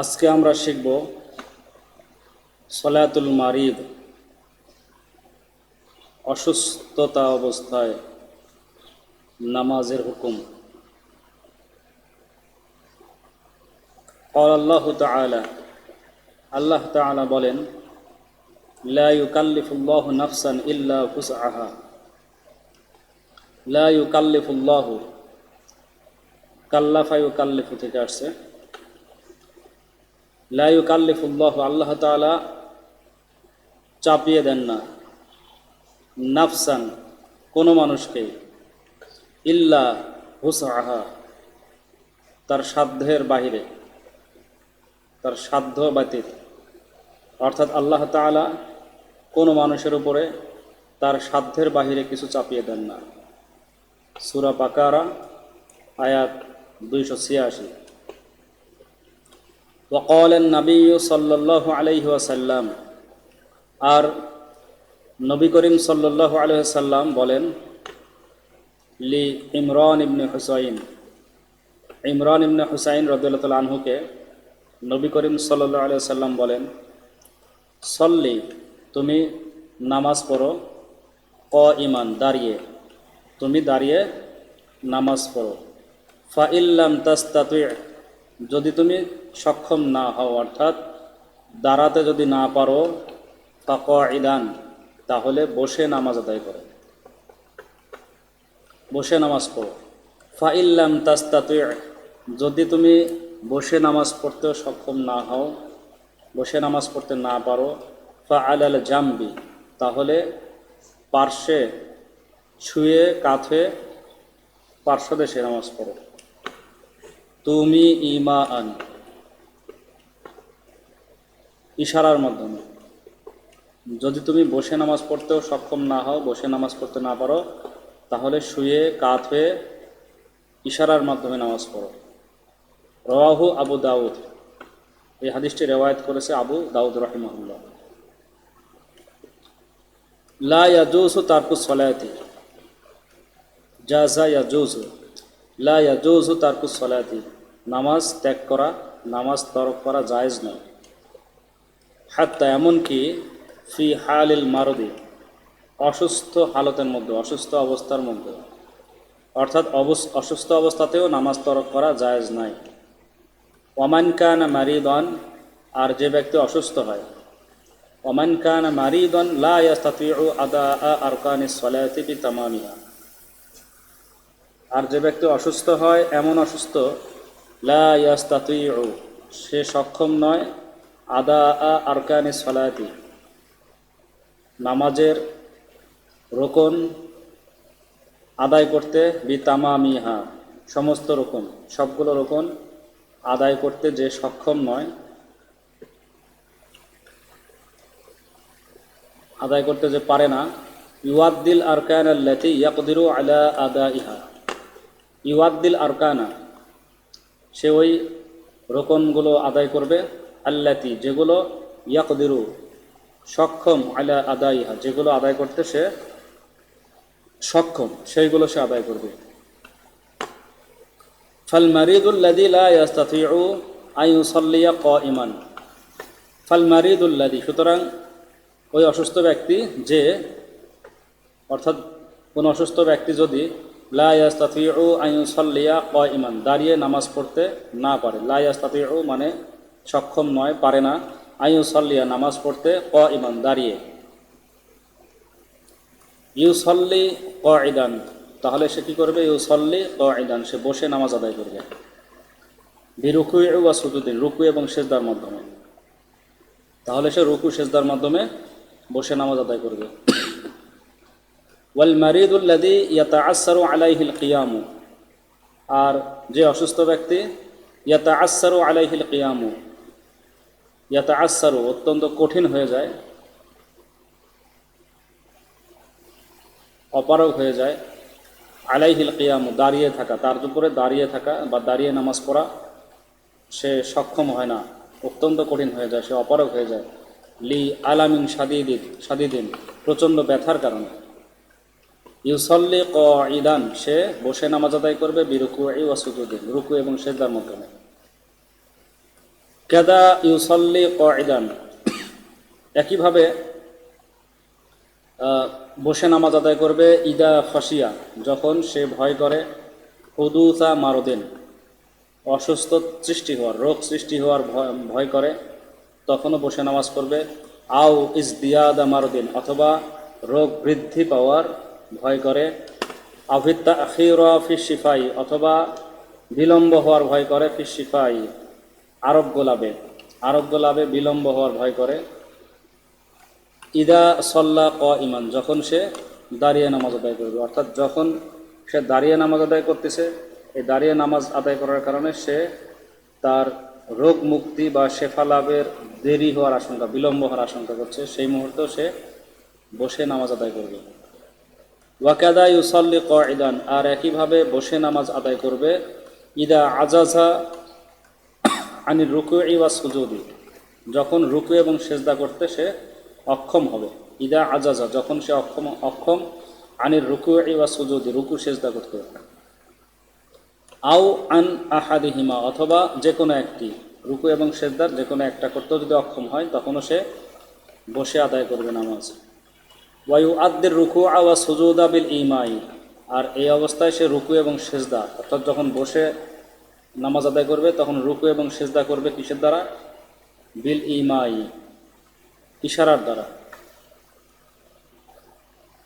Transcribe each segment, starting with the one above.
আজকে আমরা শিখব সলাতুল মারিদ, অসুস্থতা অবস্থায় নামাজের হুকুম। আল্লাহ তালা আল্লাহ তালা বলেন লা ইউকাল্লিফুল্লাহ নাফসান ইল্লা হুসআহা লা ইউকাল্লিফুল্লাহ কাল্লাফা ইউকাল্লিফু থেকে আসছে। লা ইউকাল্লিফুল্লাহ আল্লাহ তাআলা চাপিয়ে দেন না। নাফসান, কোনো মানুষকে, ইল্লা হুসআহা, তার সাধ্যের বাহিরে, তার সাধ্য ব্যতীত। অর্থাৎ আল্লাহ তাআলা কোনো মানুষের উপরে তার সাধ্যের বাহিরে কিছু চাপিয়ে দেন না। সুরা বাকারা, আয়াত দুইশো ছিয়াশি। وقال النبي صلى الله عليه وسلم আর নবী করিম সাল্লাল্লাহু আলাইহি সাল্লাম বলেন লি ইমরান ইবনে হুসাইন ইমরান ইবনে হুসাইন রাদিয়াল্লাহু তাআলা আনহুকে নবী করিম সাল্লাল্লাহু আলাইহি সাল্লাম বলেন সল্লি তুমি নামাজ পড়ো ক ইমান দাঁড়িয়ে তুমি দাঁড়িয়ে নামাজ পড়ো ফা ইল্লাম তাস্তাতি যদি তুমি সক্ষম না হও, অর্থাৎ দাঁড়াতে যদি না পারো ইদান তাহলে বসে নামাজ আদায় করো। বসে নামাজ পড়ো। ফা ইল্লাম তাস্তাতি যদি তুমি বসে নামাজ পড়তেও সক্ষম না হও, বসে নামাজ পড়তে না পারো ফা আলাল জাম্বি, তাহলে পার্শ্বে ছুঁয়ে কাঁথে পার্শ্বদেশে নামাজ পড়ো। তুমি ইমা আন ইশারার মাধ্যমে। যদি তুমি বসে নামাজ পড়তেও সক্ষম না হও, বসে নামাজ পড়তে না পারো, তাহলে শুয়ে কাত হয়ে ইশারার মাধ্যমে নামাজ পড়ো। রওয়াহু আবু দাউদ। এই হাদিসটি রেওয়ায়ত করেছে আবু দাউদ রহিমাহুল্লাহ। লা ইয়াজুজু তারকু সলায়াতি জাজা ইয়াজুজু লা ইয়াজুজু তারকু সলায়াতি নামাজ ত্যাগ করা, নামাজ তরক করা জায়েজ নয়। হাত্তা এমনকি ফি হালিল মারদি, অসুস্থ হালতের মধ্যে, অসুস্থ অবস্থার মধ্যে। অর্থাৎ অসুস্থ অবস্থাতেও নামাজ তরক করা জায়েজ নাই। ওমান কান মারিদন, আর যে ব্যক্তি অসুস্থ হয়। ওমান কান মারিদন লা ইয়াস্তাতিউ আদা আরকানি সলায়াতি বি তামামিহা আর যে ব্যক্তি অসুস্থ হয়, এমন অসুস্থ, লা ইয়াস্তাতিউ, সে সক্ষম নয় আদা আরকানি সলায়াতি নামাজের রোকন আদায় করতে বি তামামিহা সমস্ত রোকন, সবগুলো রোকন আদায় করতে যে সক্ষম নয়, আদায় করতে যে পারে না ইউয়াদ্দিল আরকান আল্লাতি ইয়াকদিরু আলা আদা ইহা ইউয়াদ্দিল আরকানা, সে ওই রোকনগুলো আদায় করবে আল্লাতি, যেগুলো ইয়াকদিরু, সক্ষম আলা আদাইহা যেগুলো আদায় করতে সে সক্ষম, সেইগুলো সে আদায় করবে। মারিদুল্লাদি আইউসল্লিয়া ক ইমান মারিদুল্লাদি সুতরাং ওই অসুস্থ ব্যক্তি যে, অর্থাৎ কোন অসুস্থ ব্যক্তি যদি লাস্তাফিউ আইউসল্লিয়া ক ইমান দাঁড়িয়ে নামাজ পড়তে না পারে। লাস্তাফিউ মানে সক্ষম নয়, পারে না। আন ইউসাল্লিয়া নামাজ পড়তে কাইমান দাঁড়িয়ে। ইউসল্লি কাইদান তাহলে সে কি করবে? ইউসল্লি কাইদান সে বসে নামাজ আদায় করবে। বিরুকু বা সুজুদিন রুকু এবং সেজদার মাধ্যমে। তাহলে সে রুকু, সেজদার মাধ্যমে বসে নামাজ আদায় করবে। ওয়াল মারিদুল্লাদি ইয়াতা আসারু আলাইহিল কিয়ামু আর যে অসুস্থ ব্যক্তি ইয়াতা আসারু আলাইহিল কিয়ামু ইয়াতা আসারু অত্যন্ত কঠিন হয়ে যায়। অপারগ হয়ে যায়। আলাইহিল কিয়াম, দাঁড়িয়ে থাকা, তার উপরে দাঁড়িয়ে থাকা বা দাঁড়িয়ে নামাজ পড়া, সে সক্ষম হয় না। অত্যন্ত কঠিন হয়ে যায়, সে অপারগ হয়ে যায়। লি আলামিন সাদিদিন সাদিদিন প্রচণ্ড ব্যথার কারণে। ইউসল্লি ক ইদান সে বসে নামাজ আদায় করবে বিরুকু ই ওয়াসুদ্দিন রুকু এবং সেজদার মাধ্যমে। কেদা ইউসল্লি কয়দান একইভাবে বসে নামাজ আদায় করবে ইদা ফসিয়া যখন সে ভয় করে হুদুসা মারদিন, অসুস্থ সৃষ্টি হওয়ার, রোগ সৃষ্টি হওয়ার ভয় করে, তখনও বসে নামাজ পড়বে আও ইস দিয়াদা মারদিন, অথবা রোগ বৃদ্ধি পাওয়ার ভয় করে আভিত্তা আখিরা ফিসিফাই অথবা বিলম্ব হওয়ার ভয় করে ফিসিফাই আরোগ্য লাভে আরোগ্য লাভে বিলম্ব হওয়ার ভয় করে। ইদা সল্লা ক ইমান যখন সে দাঁড়িয়ে নামাজ আদায় করবে। অর্থাৎ যখন সে দাঁড়িয়ে নামাজ আদায় করতেছে, এই দাঁড়িয়ে নামাজ আদায় করার কারণে সে তার রোগ মুক্তি বা শেফা লাভের দেরি হওয়ার আশঙ্কা, বিলম্ব হওয়ার আশঙ্কা করছে। সেই মুহূর্তেও সে বসে নামাজ আদায় করবে। ওয়াকাদা ইউসল্লি ক ইদান আর একইভাবে বসে নামাজ আদায় করবে। ইদা আজাজা আনির রুকু ওয়া সুজুদি। যখন রুকু এবং সেজদা করতে সে অক্ষম হবে। ইদা আজাজা, যখন সে অক্ষম অক্ষম আনির রুকু ওয়া সুজুদি, রুকু, সেজদা করতে আও আন আহাদিহিমা, অথবা যে কোনো একটি, রুকু এবং সেজদার যে কোনো একটা করতেও যদি অক্ষম হয়, তখনও সে বসে আদায় করবে নামাজ। ওয়ায়ু আদ্দের রুকু আওয়া সুজুদা বিল ইমাই আর এই অবস্থায় সে রুকু এবং সেজদা, অর্থাৎ যখন বসে নামাজ আদায় করবে, তখন রুকু এবং সেজদা করবে কিসের দ্বারা? বিল ইমাই ইশারার দ্বারা।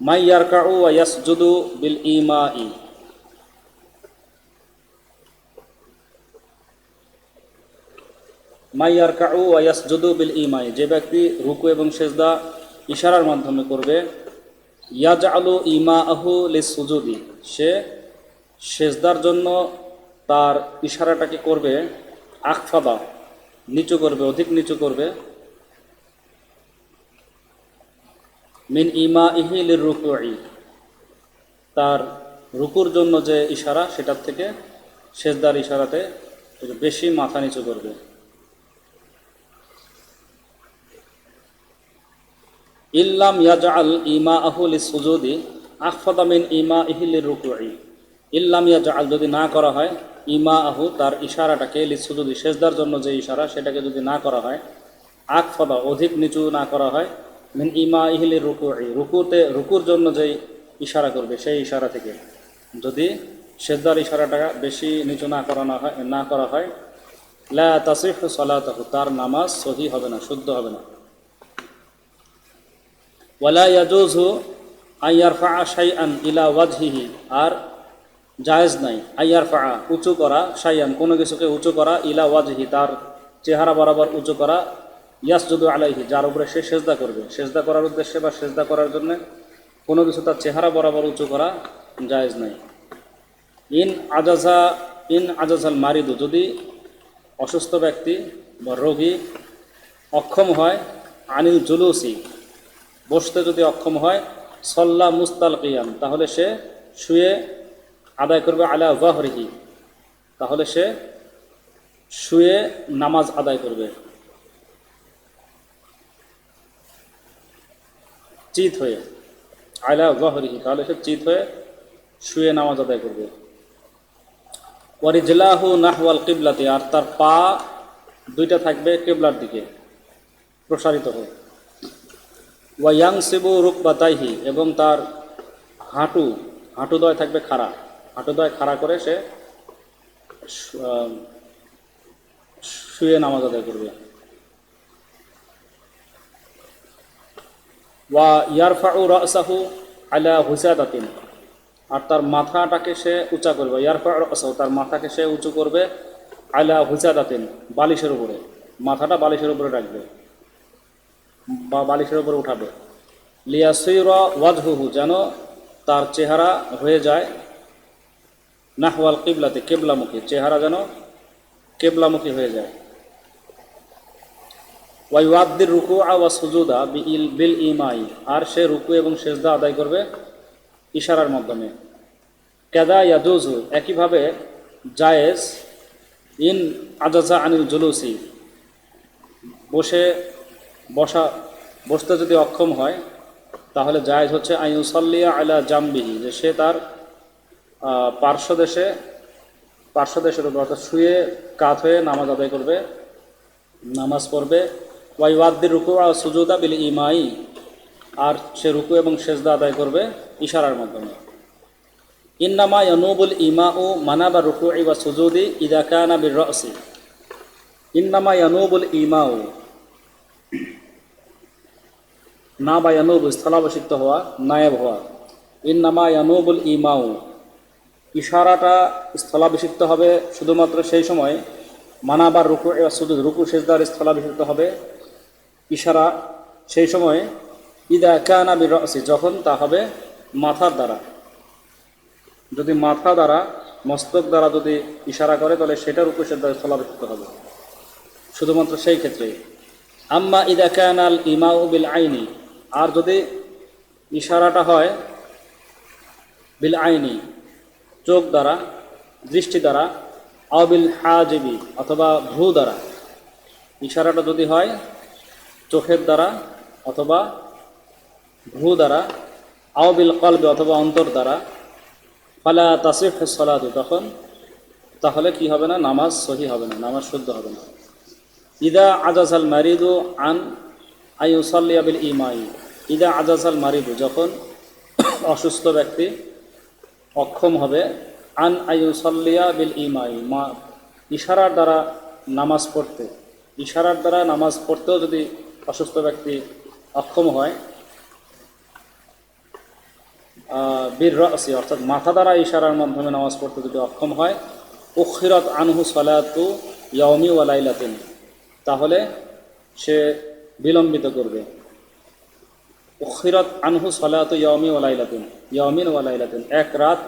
মাই ইয়ারকাউ ওয়া ইয়াসজুদু বিল ইমাই মাই ইয়ারকাউ ওয়া ইয়াসজুদু বিল ইমাই যে ব্যক্তি রুকু এবং সেজদা ইশারার মাধ্যমে করবে ইয়াজ আলু ইমা আহু সুজুদি। সে সেজদার জন্য তার ইশারাটাকে করবে? আকফাদা নিচু করবে, অধিক নিচু করবে। মিন ইমা ইহিলির রুকুই তার রুকুর জন্য যে ইশারা, সেটার থেকে সেজদার ইশারাতে বেশি মাথা নিচু করবে। ইল্লাম ইয়াজআল ইমা আহুল সুজুদি আখফাদা মিন ইমা ইহিলির রুকুই ইল্লাম ইয়াজআল যদি না করা হয় ইমা আহু তার ইশারাটাকে সুজুদি সেজদার জন্য যে ইশারা, সেটাকে যদি না করা হয় আকফাদা অধিক নিচু না করা হয়, মিন ইমা ইহিলির রুকুই, রুকুতে, রুকুর জন্য যেই ইশারা করবে, সেই ইশারা থেকে। যদি সেজদার ইশারাটা বেশি নিচু না করানো হয়, না করা হয়, লা তাসিফ সলাতাহু, তার নামাজ সহি হবে না, শুদ্ধ হবে না। ওয়ালা ইয়াজুজু আইয়ার ফা শাইআন ইলা ওয়াজহিহি, আর জায়েজ নাই। আইয়ার ফা উঁচু করা শাইআন কোনো কিছুকে উঁচু করা, ইলা ওয়াজহি, তার চেহারা বরাবর উঁচু করা, ইয়াসজুদু আলাইহি, যার উপরে সে সেজদা করবে। সেজদা করার উদ্দেশ্যে বা সেজদা করার জন্য কোনো কিছু তার চেহারা বরাবর উঁচু করা জায়েজ নাই। ইন আজাজা, ইন আজাজাল মারিদু, যদি অসুস্থ ব্যক্তি বা রোগী অক্ষম হয়, আনিল জুলুসি, বসতে যদি অক্ষম হয়, সল্লা মুস্তাল কিয়াম তাহলে সে শুয়ে আদায় করবে আলা ওয়াহরিহি তাহলে সে শুয়ে নামাজ আদায় করবে। চিত হয়ে। আলা ওয়াহরিহি তাহলে সে চিত হয়ে শুয়ে নামাজ আদায় করবে। ওয়ারিজলাহু নাহওয়াল কিবলাতে, আর তার পা দুইটা থাকবে কেবলার দিকে, প্রসারিত হয়ে। ওয়াং সেবু রুকবাতাইহি, এবং তার হাঁটু হাঁটুদয় থাকবে খাড়া। হাঁটুদয় খাড়া করে সে শুয়ে নামাজ আদায় করবে। ওয়া ইয়ারফাউ রাসাহু আলা হুসাদাতিন। আর তার মাথাটাকে সে উঁচা করবে। ইয়ারফা রাসাহু, তার মাথাকে সে উঁচু করবে আলা হুসাদাতিন, বালিশের উপরে। মাথাটা বালিশের উপরে রাখবে। বা বালিশের উপরে উঠাবে। লিয়াসইরা ওয়াজহুহু, যেন তার চেহারা হয়ে যায়। নাহওয়াল কিবলাতে কেবলামুখী চেহারা যেন কেবলামুখী হয়ে যায়। ওয়াই ওয়াইওয়াদ্দির রুকু আওয়া সুজুদা বিল বিল ইমাই আর সে রুকু এবং সেজদা আদায় করবে ইশারার মাধ্যমে। কেদা ইয়াজুজু একইভাবে জায়েজ ইন আজাজা আনিল জুলুসি। বসে বসা বসতে যদি অক্ষম হয়, তাহলে জায়েজ হচ্ছে আইউসাল্লিয়া আলা জাম্বিহি, যে সে তার পার্শ্বদেশে পার্শ্বদেশের উপর অর্থাৎ শুয়ে কাত হয়ে নামাজ আদায় করবে, নামাজ পড়বে। ওয়াইওয়াদ্দির রুকু আর সুজুদা বিল ইমাই, আর সে রুকু এবং সেজদা আদায় করবে ইশারার মাধ্যমে। ইন্নামা ইয়ানুবুল ইমা ও মানাবা রুকু বা সুজুদি ইদা কানা বির রসি। ইন্নামা ইয়ানুবুল ইমা ও না বা ইয়ানুব স্থলাভিষিক্ত হওয়া, নায়েব হওয়া। ইন্নামা ইয়ানুবুল ইমাউ ইশারাটা স্থলাভিষিক্ত হবে শুধুমাত্র সেই সময়, মানাবার রুকু এবার শুধু রুকু সেজদার স্থলাভিষিক্ত হবে ইশারা সেই সময়, ইদা কানা বির রসি যখন তা হবে মাথার দ্বারা। যদি মাথা দ্বারা, মস্তক দ্বারা যদি ইশারা করে, তাহলে সেটার রুকু সেজদার স্থলাভিষিক্ত হবে। শুধুমাত্র সেই ক্ষেত্রে আম্মা ইদা কানাল ইমাউ বিল আইনি, আর যদি ইশারাটা হয় বিল আইনি চোখ দ্বারা, দৃষ্টি দ্বারা, আবিল হাজিবি অথবা ভ্রু দ্বারা। ইশারাটা যদি হয়, চোখের দ্বারা অথবা ভ্রু দ্বারা আওবিল কলবে অথবা অন্তর দ্বারা, ফালা তাসিফ সলাদু তখন তাহলে কি হবে না? নামাজ সহি হবে না, নামাজ শুদ্ধ হবে না। ইদা আজাজাল মারিদু আন আইউসাল্লিয়া বিল ইমাই। ইদা আজাজাল মারিদু, যখন অসুস্থ ব্যক্তি অক্ষম হবে। আন আইউসাল্লিয়া বিল ইমাই মা ইশারার দ্বারা নামাজ পড়তে। ইশারার দ্বারা নামাজ পড়তেও যদি অসুস্থ ব্যক্তি অক্ষম হয় বীর রসি, অর্থাৎ মাথা দ্বারা ইশারার মাধ্যমে নামাজ পড়তে যদি অক্ষম হয়, উখিরত আনহু সালাতু ইয়মি ওয়ালাইলাতিন তাহলে সে বিলম্বিত করবে। উখিরত আনহু সালাতু ইয়মি ওয়ালাইলাতিন ইয়মিন ওয়ালাইলাতিন এক রাত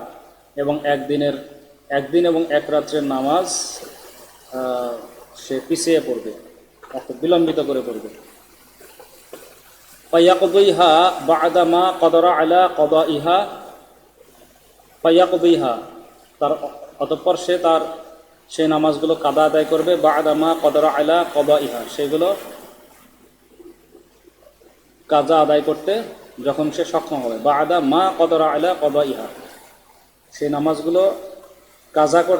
এবং একদিনের একদিন এবং এক রাত্রের নামাজ সে পিছিয়ে পড়বে, অর্থাৎ বিলম্বিত করে পড়বে। ফায়াকদিহা বাদামা কদরা আলা কদা ইহা ফায়াকদিহা, তার অতঃপর সে তার সেই নামাজগুলো কাদা আদায় করবে বাদামা কদরা আলা কদা ইহা সেগুলো কাজা আদায় করতে যখন সে সক্ষম হবে। বা আদা মা কদরা আলা কদা ইহা সেই নামাজগুলো কাজা কর-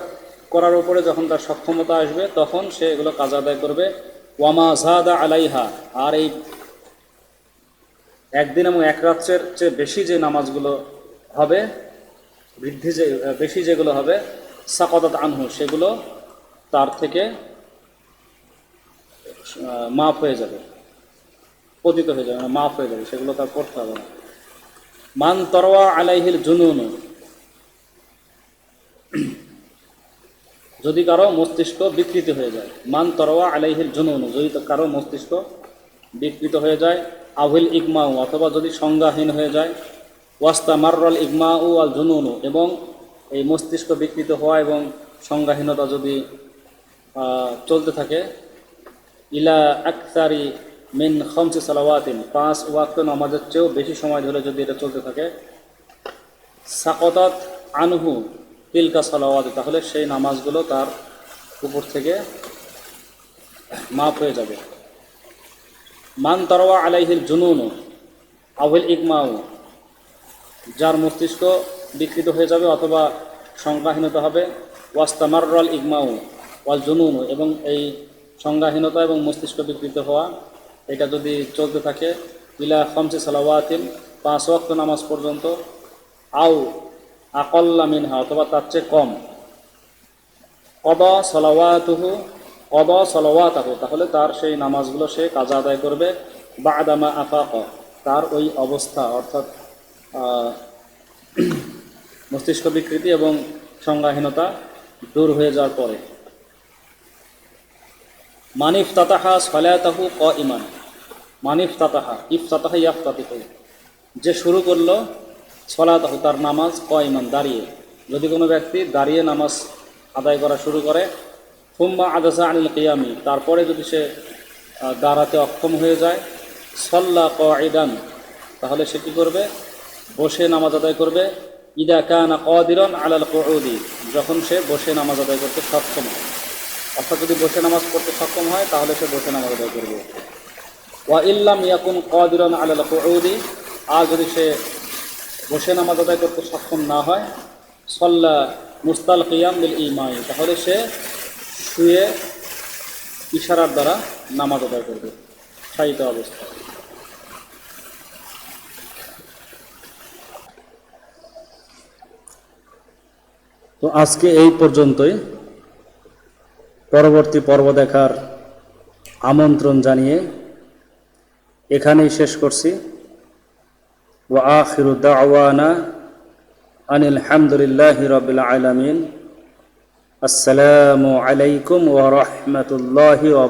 করার উপরে যখন তার সক্ষমতা আসবে, তখন সে এগুলো কাজা আদায় করবে। ওয়ামা জাদা আলাইহা। আর এই একদিন এবং এক রাত্রের চেয়ে বেশি যে নামাজগুলো হবে, বৃদ্ধি যে বেশি যেগুলো হবে, সাকদাত আনহু, সেগুলো তার থেকে মাফ হয়ে যাবে। পতিত হয়ে যাবে মানে মাফ হয়ে যাবে, সেগুলো তার করতে হবে না। মান তরওয়া আলাইহিল জুনুনু। যদি কারও মস্তিষ্ক বিকৃত হয়ে যায়, মান তরওয়া আলাইহিল জুনুনু, যদি কারও মস্তিষ্ক বিকৃত হয়ে যায় আহুল ইকমাউ অথবা যদি সংজ্ঞাহীন হয়ে যায়, ওয়াস্তা মার্রল ইকমাউ আল জুনুনু, এবং এই মস্তিষ্ক বিকৃত হওয়া এবং সংজ্ঞাহীনতা যদি চলতে থাকে, ইলা আক্তারি মিন খমসি সালাওয়াতিন, পাঁচ ওয়াক্ত নামাজের চেয়েও বেশি সময় ধরে যদি এটা চলতে থাকে, সাকতাত আনহু তিলকা সালাওয়াত, তাহলে সেই নামাজগুলো তার উপর থেকে মাফ হয়ে যাবে। মান তরওয়া আলাইহিল জুনুনু আহুল ইকমাউ, যার মস্তিষ্ক বিকৃত হয়ে যাবে অথবা সংজ্ঞাহীনতা হবে ওয়াস্তামারল ইকমাউ ওয়াল জুনুনু, এবং এই সংজ্ঞাহীনতা এবং মস্তিষ্ক বিকৃত হওয়া এটা যদি চলতে থাকে, ইলা খমসে সালাওয়াতিন, পাঁচ ওয়াক্ত নামাজ পর্যন্ত, আও আকল্লা মিনহা, অথবা তার চেয়ে কম। কদ সলাওয়াতুহু, কদ সলাওয়াতাহু, তাহলে তার সেই নামাজগুলো সে কাজা আদায় করবে বা আদামা আফাক। তার ওই অবস্থা, অর্থাৎ মস্তিষ্ক বিকৃতি এবং সংজ্ঞাহীনতা দূর হয়ে যাওয়ার পরে। মানিফ তাতাহা সলায়াতাহু ক ইমান মানিফ তাতাহা ইফ তাতাহা ইয়াফ তাতিহু যে শুরু করল সলাতাহু তার নামাজ ক ইমান দাঁড়িয়ে। যদি কোনো ব্যক্তি দাঁড়িয়ে নামাজ আদায় করা শুরু করে ফুম্মা আদাসা আনিল কিয়ামি, তারপরে যদি সে দাঁড়াতে অক্ষম হয়ে যায়, সল্লা ক ইদান তাহলে সে কী করবে? বসে নামাজ আদায় করবে। ইদা কানা কদিরন আলাল কৌদি যখন সে বসে নামাজ আদায় করতে সক্ষম হয়। অর্থাৎ যদি বসে নামাজ পড়তে সক্ষম হয়, তাহলে সে বসে নামাজ আদায় করবে। ওয়া ইল্লাম ইয়াকুন কদিরন আলাল কৌদি আর যদি সে বসে নামাজ আদায় করতে সক্ষম না হয়, সল্লা মুস্তাল কিয়াম বিল ইমাই তাহলে সে শুয়ে ইশারার দ্বারা নামাজ আদায় করবে। শায়িত অবস্থা। তো আজকে এই পর্যন্তই। পরবর্তী পর্ব দেখার আমন্ত্রণ জানিয়ে এখানেই শেষ করছি। ওয়া আখিরু দাওয়ানা আনিল হামদুলিল্লাহি রবিল আলামিন। আসসালামু আলাইকুম ওয়া রাহমাতুল্লাহি ওয়া